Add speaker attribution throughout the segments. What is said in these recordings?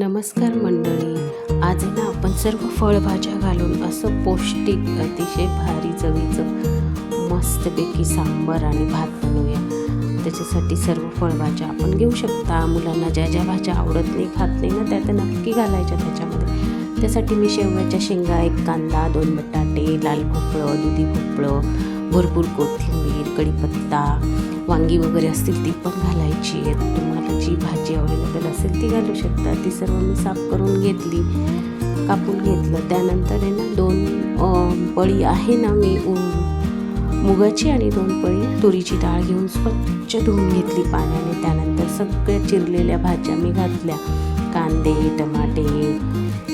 Speaker 1: नमस्कार मंडळी. आज आहे ना आपण सर्व फळभाज्या घालून असं पौष्टिक अतिशय भारी चवीचं मस्तपैकी सांबर आणि भात बनवूया. त्याच्यासाठी सर्व फळभाज्या आपण घेऊ शकता. मुलांना ज्या ज्या भाज्या आवडत नाही खात नाही ना त्या त्या नक्की घालायच्या त्याच्यामध्ये. त्यासाठी मी शेवग्याच्या शेंगा एक कांदा दोन बटाटे लाल भोपळं दुधी भोपळं भरपूर कोथिंबीर कढीपत्ता वांगी वगैरे असतील ती पण घालायची आहेत. तुम्हाला जी भाजी अवेलेबल वरती ती घालू शकता. ती सर्व मी साफ करून घेतली कापून घेतलं. त्यानंतर आहे ना दोन पळी आहे ना मी मुगाची आणि दोन पळी तुरीची डाळ घेऊन स्वच्छ धुवून घेतली पाण्याने. त्यानंतर सगळ्या चिरलेल्या भाज्या मी घातल्या. कांदे टमाटे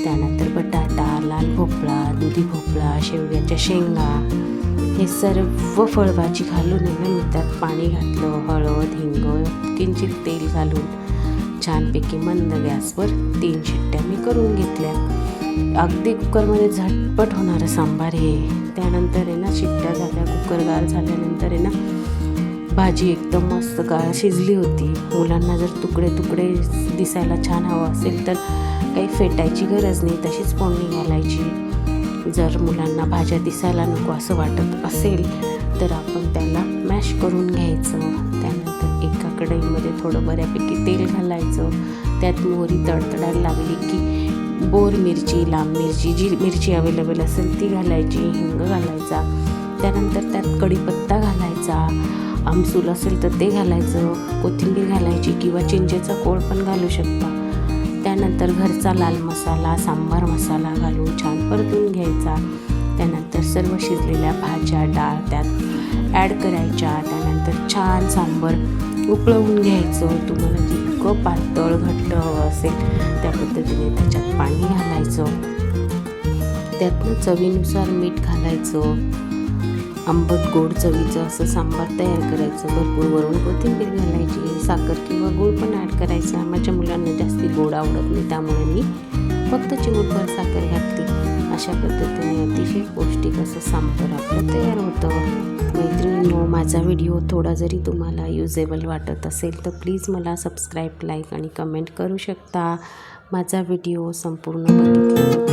Speaker 1: त्यानंतर बटाटा लाल भोपळा दुधी भोपळा शेवग्याच्या शेंगा हे सर्व फळभाजी घालून आहे ना मी त्यात पाणी घातलं. हळद हिंग किंचित तेल घालून. छानपैकी मंद गॅसवर तीन शिट्ट्या मी करून घेतल्या. अगदी कुकरमध्ये झटपट होणारं सांबार हे. त्यानंतर आहे ना शिट्ट्या झाल्या कुकर गार झाल्यानंतर आहे ना भाजी एकदम मस्त गाळ शिजली होती. मुलांना जर तुकडे तुकडे दिसायला छान हवं असेल तर काही फेटायची गरज नाही तशीच फोडणी घालायची. जर मुलांना भाज्या दिसायला नको असं वाटत असेल तर आपण त्याला मॅश करून घ्यायचं. त्या एका कढईमध्ये थोडं बऱ्यापैकी तेल घालायचं. त्यात मोहरी तडतडायला लागली की बोर मिरची लांब मिरची जी मिरची अवेलेबल असेल ती घालायची हिंग घालायचा. त्यानंतर त्यात कढीपत्ता घालायचा. आमसूल असेल तर ते घालायचं. कोथिंबीर घालायची किंवा चिंचेचा कोळ पण घालू शकता. त्यानंतर घरचा लाल मसाला सांबार मसाला घालून छान परतून घ्यायचा. त्यानंतर सर्व शिजलेल्या भाज्या डाळ त्यात ॲड करायच्या. त्यानंतर छान सांबर उकळवून घ्यायचं. तुम्हाला जितकं पातळ घट्ट हवं असेल त्या पद्धतीने त्याच्यात पाणी घालायचं. त्यातनं चवीनुसार मीठ घालायचं. आंबट गोड चवीचं असं सांबार तयार करायचं. भरपूर वरून कोथिंबीर घालायची. साखर किंवा गूळ पण ॲड करायचा. माझ्या मुलांना जास्ती गोड आवडत नाही त्यामुळे मी फक्त चिमूटभर साखर घातली. अशा पद्धतीने अतिशय पौष्टिक असं सांबार आपलं तयार होतं. मैत्रिणींनो माझा व्हिडिओ थोडा जरी तुम्हाला युजेबल वाटत असेल तर प्लीज मला सबस्क्राईब लाईक आणि कमेंट करू शकता. माझा व्हिडिओ संपूर्ण बघितला